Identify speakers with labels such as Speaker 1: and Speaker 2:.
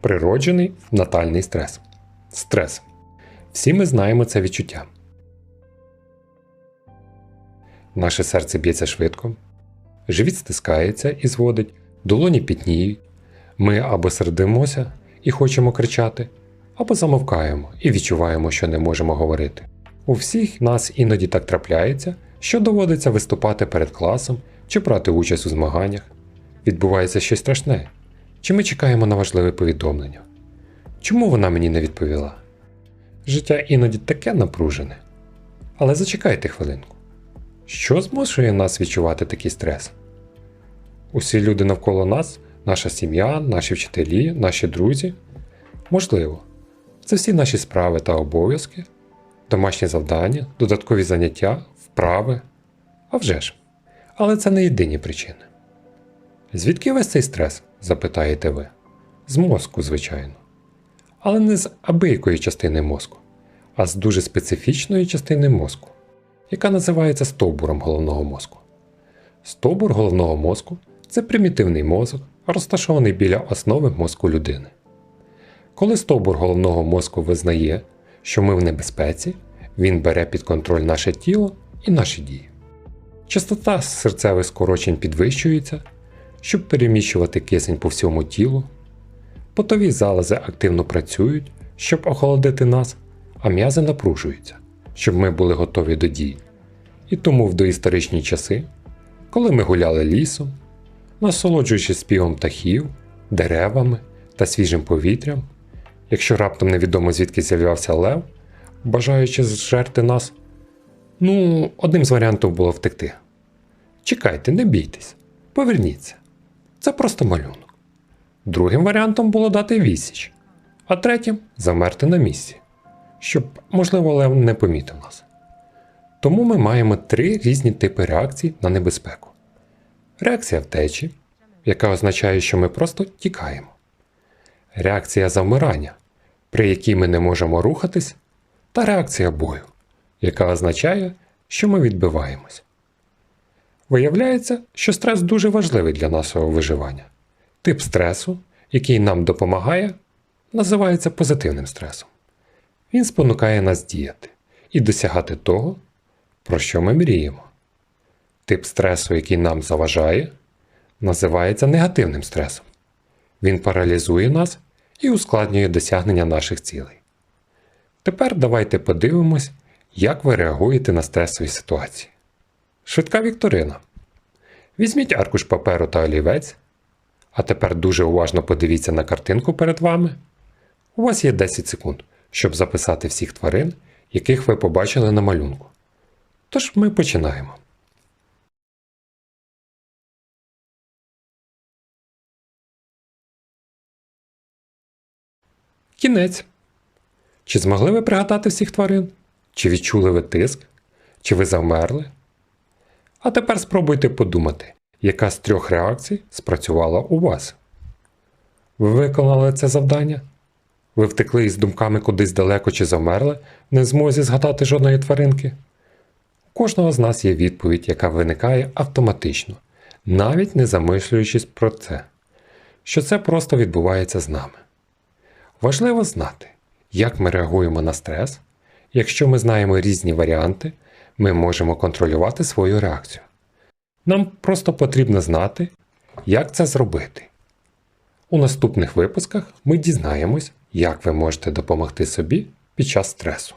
Speaker 1: Природжений натальний стрес. Стрес. Всі ми знаємо це відчуття. Наше серце б'ється швидко, живіт стискається і зводить, долоні пітніють. Ми або сердимося і хочемо кричати, або замовкаємо і відчуваємо, що не можемо говорити. У всіх нас іноді так трапляється, що доводиться виступати перед класом чи брати участь у змаганнях. Відбувається щось страшне. Чи ми чекаємо на важливе повідомлення? Чому вона мені не відповіла? Життя іноді таке напружене. Але зачекайте хвилинку. Що змушує нас відчувати такий стрес? Усі люди навколо нас, наша сім'я, наші вчителі, наші друзі? Можливо, це всі наші справи та обов'язки, домашні завдання, додаткові заняття, вправи. А вже ж. Але це не єдині причини. Звідки весь цей стрес? Запитаєте ви. З мозку, звичайно. Але не з абиякої частини мозку, а з дуже специфічної частини мозку, яка називається стовбуром головного мозку. Стовбур головного мозку це примітивний мозок, розташований біля основи мозку людини. Коли стовбур головного мозку визнає, що ми в небезпеці, він бере під контроль наше тіло і наші дії. Частота серцевих скорочень підвищується, щоб переміщувати кисень по всьому тілу. Потові залози активно працюють, щоб охолодити нас, а м'язи напружуються, щоб ми були готові до дій. І тому в доісторичні часи, коли ми гуляли лісом, насолоджуючись співом птахів, деревами та свіжим повітрям, якщо раптом невідомо звідки з'являвся лев, бажаючи зжерти нас, ну, одним з варіантів було втекти. Чекайте, не бійтесь, поверніться. Це просто малюнок. Другим варіантом було дати відсіч, а третім замерти на місці, щоб, можливо, лев не помітив нас. Тому ми маємо три різні типи реакцій на небезпеку: реакція втечі, яка означає, що ми просто тікаємо, реакція завмирання, при якій ми не можемо рухатись, та реакція бою, яка означає, що ми відбиваємось. Виявляється, що стрес дуже важливий для нашого виживання. Тип стресу, який нам допомагає, називається позитивним стресом. Він спонукає нас діяти і досягати того, про що ми мріємо. Тип стресу, який нам заважає, називається негативним стресом. Він паралізує нас і ускладнює досягнення наших цілей. Тепер давайте подивимось, як ви реагуєте на стресові ситуації. Швидка вікторина. Візьміть аркуш паперу та олівець. А тепер дуже уважно подивіться на картинку перед вами. У вас є 10 секунд, щоб записати всіх тварин, яких ви побачили на малюнку. Тож ми починаємо. Кінець. Чи змогли ви пригадати всіх тварин? Чи відчули ви тиск? Чи ви завмерли? А тепер спробуйте подумати, яка з трьох реакцій спрацювала у вас. Ви виконали це завдання? Ви втекли із думками кудись далеко чи замерли, не змозі згадати жодної тваринки? У кожного з нас є відповідь, яка виникає автоматично, навіть не замислюючись про це, що це просто відбувається з нами. Важливо знати, як ми реагуємо на стрес. Якщо ми знаємо різні варіанти, ми можемо контролювати свою реакцію. Нам просто потрібно знати, як це зробити. У наступних випусках ми дізнаємось, як ви можете допомогти собі під час стресу.